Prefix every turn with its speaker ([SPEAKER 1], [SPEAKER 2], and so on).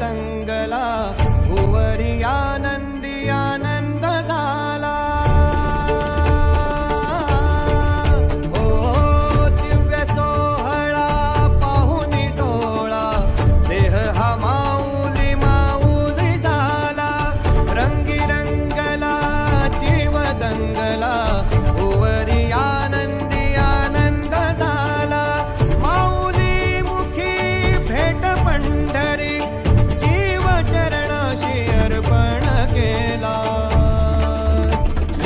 [SPEAKER 1] ङ्गला